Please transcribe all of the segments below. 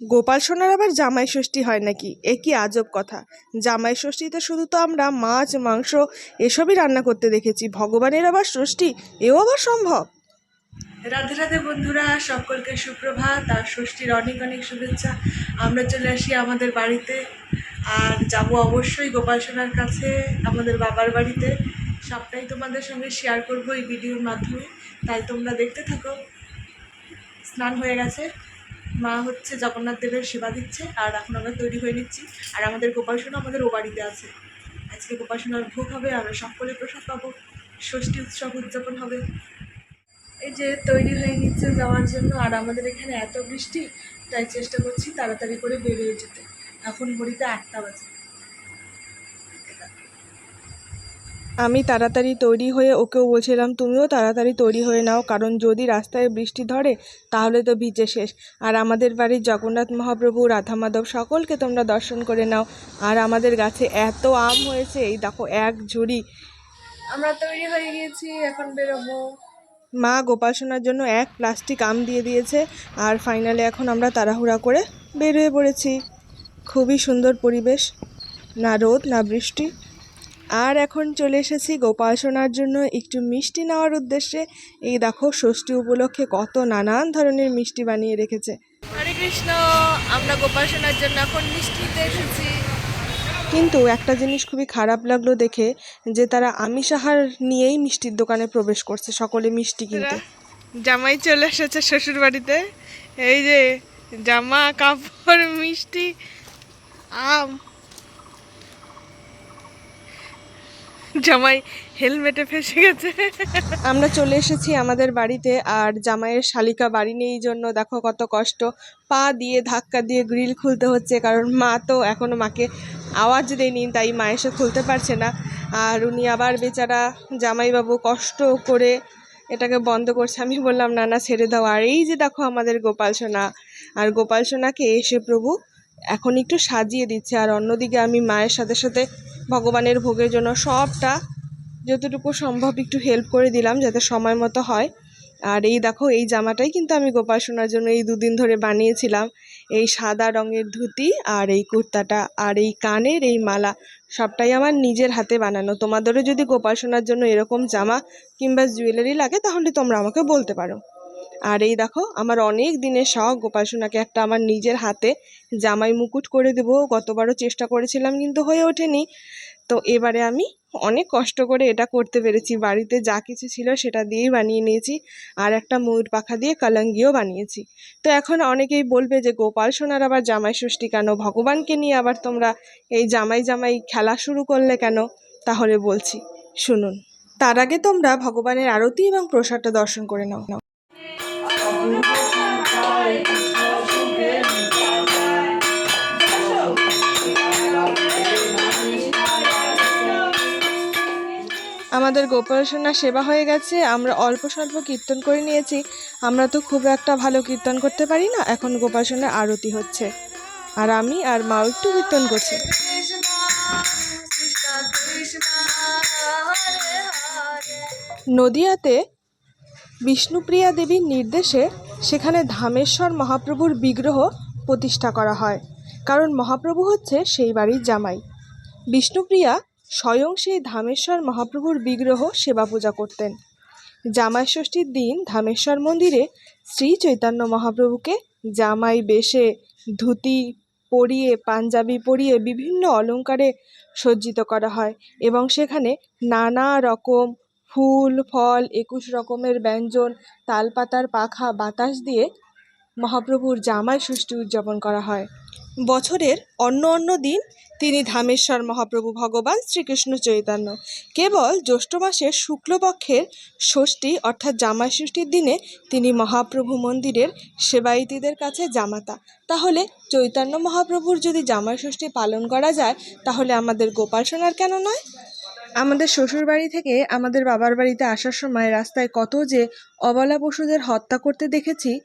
গোপাল সোনার আবার জামাই ষষ্ঠী হয় নাকি? এ কি আজব কথা। জামাই ষষ্ঠীতে শুধু তো আমরা মাছ, মাংস এসবই রান্না করতে দেখেছি। ভগবানের আবার ষষ্ঠী? এও আবার সম্ভব? রাধে রাধে বন্ধুরা, সকলকে সুপ্রভাত। আর ষষ্ঠীর অনেক অনেক শুভেচ্ছা। আমরা চলে আসি আমাদের বাড়িতে। আর যাব অবশ্যই গোপাল সোনার কাছে, আমাদের বাবার বাড়িতে। সবটাই তোমাদের সঙ্গে শেয়ার করব এই ভিডিওর মাধ্যমে। তাই তোমরা দেখতে থাকো। স্নান হয়ে গেছে। মা হচ্ছে জগন্নাথ দেবের সেবা দিচ্ছে, আর এখন আমরা তৈরি হয়ে নিচ্ছি। আর আমাদের গোপাসনা আমাদের ও বাড়িতে আছে। আজকে গোপাসনার ভোগ হবে, আমরা সকলে প্রসাদ পাবো। ষষ্ঠী উৎসব উদযাপন হবে। এই যে তৈরি হয়ে নিচ্ছে যাওয়ার জন্য, আর আমাদের এখানে এত বৃষ্টি, তাই চেষ্টা করছি তাড়াতাড়ি করে বেরিয়ে যেতে। এখন ঘড়িতে একটা বাজে। আমি তাড়াতাড়ি তৈরি হয়ে ওকেও বলছিলাম তুমিও তাড়াতাড়ি তৈরি হয়ে নাও কারণ যদি রাস্তায় বৃষ্টি ধরে তাহলে তো ভিজে শেষ। আর আমাদের বাড়ির জগন্নাথ মহাপ্রভু রাধা মাধব সকলকে তোমরা দর্শন করে নাও। আর আমাদের গাছে এত আম হয়েছে এই দেখো এক ঝুড়ি। আমরা তৈরি হয়ে গিয়েছি এখন বেরোবো। মা গোপাল সোনার জন্য এক প্লাস্টিক আম দিয়ে দিয়েছে আর ফাইনালে এখন আমরা তাড়াহুড়া করে বের হয়ে পড়েছি। খুবই সুন্দর পরিবেশ না রোদ না বৃষ্টি। আর এখন চলে এসেছি গোপাল সোনার জন্য একটু মিষ্টি নেওয়ার উদ্দেশ্যে। এই দেখো ষষ্ঠী উপলক্ষে কত নানান ধরনের মিষ্টি বানিয়ে রেখেছে। হরে কৃষ্ণ আমরা গোপাল সোনার জন্য এখন মিষ্টিতে এসেছি। কিন্তু একটা জিনিস খুবই খারাপ লাগল দেখে যে তারা আমিষ আহার নিয়েই মিষ্টির দোকানে প্রবেশ করছে সকলে মিষ্টি কিনতে। জামাই চলে এসেছে শ্বশুর বাড়িতে। এই যে জামা কাপড় মিষ্টি আম জামাই হেলমেটে ফেসে গেছে। আমরা চলে এসেছি আমাদের বাড়িতে, আর জামাইয়ের শালিকা বাড়ি নেই জন্য দেখো কত কষ্ট। পা দিয়ে ধাক্কা দিয়ে গ্রিল খুলতে হচ্ছে, কারণ মা তো এখনও মাকে আওয়াজ দেয়নি, তাই মা এসে খুলতে পারছে না। আর উনি আবার বেচারা জামাইবাবু কষ্ট করে এটাকে বন্ধ করছে। আমি বললাম, না না, ছেড়ে দাও। আর এই যে দেখো আমাদের গোপাল সোনা, আর গোপাল সোনাকে এসে প্রভু এখন একটু সাজিয়ে দিচ্ছে। আর অন্যদিকে আমি মায়ের সাথে সাথে ভগবানের ভোগের জন্য সবটা যতটুকু সম্ভব একটু হেল্প করে দিলাম যাতে সময় মতো হয়। আর এই দেখো, এই জামাটাই কিন্তু আমি গোপাল সোনার জন্য এই দুদিন ধরে বানিয়েছিলাম। এই সাদা রঙের ধুতি আর এই কুর্তাটা আর এই কানের এই মালা সবটাই আমার নিজের হাতে বানানো। তোমাদেরও যদি গোপাল সোনার জন্য এরকম জামা কিংবা জুয়েলারি লাগে, তাহলে তোমরা আমাকে বলতে পারো। আর এই দেখো, আমার অনেক দিনের শখ, গোপাল সোনাকে একটা আমার নিজের হাতে জামাই মুকুট করে দেবো। গতবারও চেষ্টা করেছিলাম, কিন্তু হয়ে ওঠেনি। তো এবারে আমি অনেক কষ্ট করে এটা করতে পেরেছি। বাড়িতে যা কিছু ছিল সেটা দিয়েই বানিয়ে নিয়েছি আর একটা ময়ূর পাখা দিয়ে কালাঙ্গিও বানিয়েছি। তো এখন অনেকেই বলবে যে, গোপাল সোনার আবার জামাই ষষ্ঠী কেন? ভগবানকে নিয়ে আবার তোমরা এই জামাই জামাই খেলা শুরু করলে কেন? তাহলে বলছি, শুনুন। তার আগে তোমরা ভগবানের আরতি এবং প্রসাদটা দর্শন করে নাও। আমাদের গোপাল সেবা হয়ে গেছে, আমরা অল্প স্বল্প কীর্তন করে নিয়েছি। আমরা তো খুব একটা ভালো কীর্তন করতে পারি না, এখন গোপাল আরতি হচ্ছে। আর আমি আর মাও একটু কীর্তন করছি। নদিয়াতে বিষ্ণুপ্রিয়া দেবীর নির্দেশে সেখানে ধামেশ্বর মহাপ্রভুর বিগ্রহ প্রতিষ্ঠা করা হয়। কারণ মহাপ্রভু হচ্ছে সেই বাড়ির জামাই। বিষ্ণুপ্রিয়া স্বয়ং সেই ধামেশ্বর মহাপ্রভুর বিগ্রহ সেবা পূজা করতেন। জামাই ষষ্ঠীর দিন ধামেশ্বর মন্দিরে শ্রী চৈতন্য মহাপ্রভুকে জামাই বেশে ধুতি পরিয়ে, পাঞ্জাবি পরিয়ে বিভিন্ন অলংকারে সজ্জিত করা হয় এবং সেখানে নানা রকম ফুল, ফল, একুশ রকমের ব্যঞ্জন, তালপাতার পাখা, বাতাস দিয়ে মহাপ্রভুর জামাই ষষ্ঠী উদযাপন করা হয়। বছরের অন্য অন্য দিন তিনি ধামেশ্বর মহাপ্রভু ভগবান শ্রীকৃষ্ণ চৈতন্য। কেবল জ্যৈষ্ঠ মাসের শুক্লপক্ষের ষষ্ঠী অর্থাৎ জামাই ষষ্ঠীর দিনে তিনি মহাপ্রভু মন্দিরের সেবায়িতীদের কাছে জামাতা। তাহলে চৈতন্য মহাপ্রভুর যদি জামাই ষষ্ঠী পালন করা যায়, তাহলে আমাদের গোপাল সোনার কেন নয়? আমাদের শ্বশুর বাড়ি থেকে আমাদের বাবার বাড়িতে আসার সময় রাস্তায় কত যে অবলা পশুদের হত্যা করতে দেখেছি,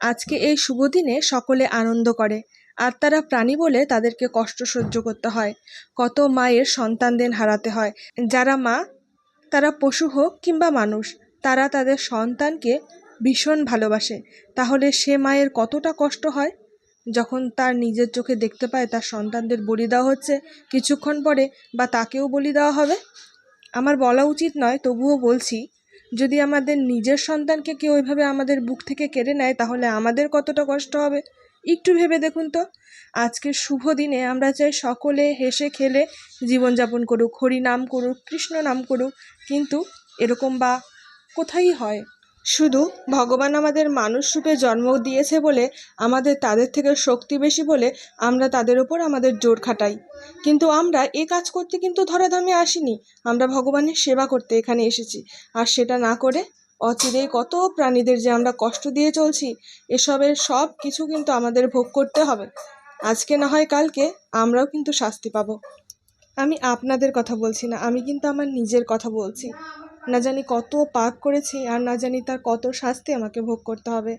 আজকে এই শুভ দিনে সকলে আনন্দ করে। আর তারা প্রাণী বলে তাদেরকে কষ্ট সহ্য করতে হয়। কত মায়ের সন্তানদের হারাতে হয়। যারা মা, তারা পশু হোক কিংবা মানুষ, তারা তাদের সন্তানকে ভীষণ ভালোবাসে। তাহলে সে মায়ের কতটা কষ্ট হয়? যখন তার নিজের চোখে দেখতে পায়, তার সন্তানদের বলি দেওয়া হচ্ছে, কিছুক্ষণ পরে বা তাকেও বলি দেওয়া হবে? আমার বলা উচিত নয়, তবুও বলছি, যদি আমাদের নিজের সন্তানকে কেউ ওইভাবে আমাদের বুক থেকে কেড়ে নেয়, তাহলে আমাদের কতটা কষ্ট হবে? একটু ভেবে দেখুন তো। আজকের শুভ দিনে আমরা চাই সকলে হেসে খেলে জীবনযাপন করুক, হরি নাম করুক, কৃষ্ণ নাম করুক, কিন্তু এরকম বা কোথায় হয়? শুধু ভগবান আমাদের মানুষ রূপে জন্ম দিয়েছে বলে আমাদের তাদের থেকে শক্তি বেশি বলে আমরা তাদের ওপর আমাদের জোর খাটাই। কিন্তু আমরা এ কাজ করতে কিন্তু ধরাধামে আসিনি। আমরা ভগবানের সেবা করতে এখানে এসেছি। আর সেটা না করে অচিরেই কত প্রাণীদের যে আমরা কষ্ট দিয়ে চলছি, এসবের সব কিছু কিন্তু আমাদের ভোগ করতে হবে। আজকে না হয় কালকে আমরাও কিন্তু শাস্তি পাবো। আমি আপনাদের কথা বলছি না, আমি কিন্তু আমার নিজের কথা বলছি। না জানি কত পাপ করেছি আর না জানি তার কত শাস্তি আমাকে ভোগ করতে হবে।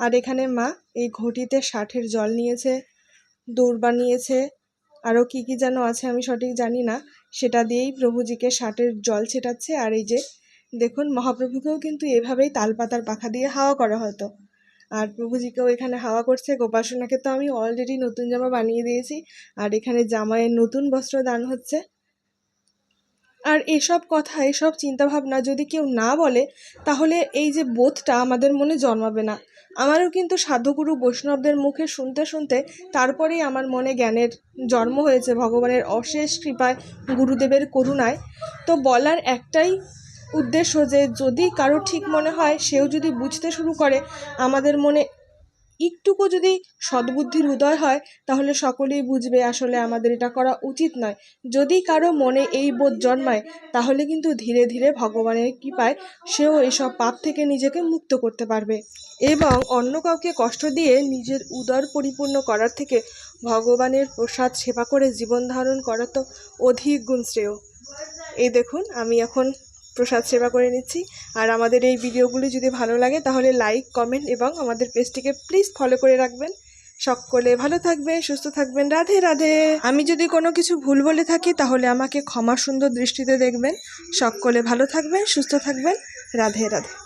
আর এখানে মা, এই ঘটিতে ষাটের জল নিয়েছে দৌড়বা নিয়েছে আরও কী কী যেন আছে আমি সঠিক জানি না। সেটা দিয়েই প্রভুজিকে ষাটের জল ছেটাচ্ছে। আর এই যে, দেখুন, মহাপ্রভুকেও কিন্তু এভাবেই তালপাতার পাখা দিয়ে হাওয়া করা হতো। আর প্রভুজিকেও এখানে হাওয়া করছে। গোপাসনাকে তো আমি অলরেডি নতুন জামা বানিয়ে দিয়েছি। আর এখানে জামাইয়ের নতুন বস্ত্র দান হচ্ছে। আর এসব কথা, এসব চিন্তাভাবনা যদি কেউ না বলে, তাহলে এই যে বোধটা আমাদের মনে জন্মাবে না। আমারও কিন্তু সাধুগুরু বৈষ্ণবদের মুখে শুনতে শুনতে তারপরেই আমার মনে জ্ঞানের জন্ম হয়েছে, ভগবানের অশেষ কৃপায়, গুরুদেবের করুণায়। তো বলার একটাই উদ্দেশ্য যে যদি কারও ঠিক মনে হয়, সেও যদি বুঝতে শুরু করে, আমাদের মনে একটুকু যদি সদ্বুদ্ধির উদয় হয়, তাহলে সকলেই বুঝবে আসলে আমাদের এটা করা উচিত নয়। যদি কারও মনে এই বোধ জন্মায়, তাহলে কিন্তু ধীরে ধীরে ভগবানের কৃপায় সেও এসব পাপ থেকে নিজেকে মুক্ত করতে পারবে। এবং অন্য কাউকে কষ্ট দিয়ে নিজের উদর পরিপূর্ণ করার থেকে ভগবানের প্রসাদ সেবা করে জীবন ধারণ করা তো অধিক গুণ শ্রেয়। এই দেখুন, আমি এখন প্রসাদ সেবা করে নিচ্ছি। আর আমাদের এই ভিডিওগুলি যদি ভালো লাগে তাহলে লাইক, কমেন্ট এবং আমাদের পেজটিকে প্লিজ ফলো করে রাখবেন। সকলে ভালো থাকবেন, সুস্থ থাকবেন। রাধে রাধে। আমি যদি কোনো কিছু ভুল বলে থাকি তাহলে আমাকে ক্ষমা সুন্দর দৃষ্টিতে দেখবেন। সকলে ভালো থাকবেন, সুস্থ থাকবেন। রাধে রাধে।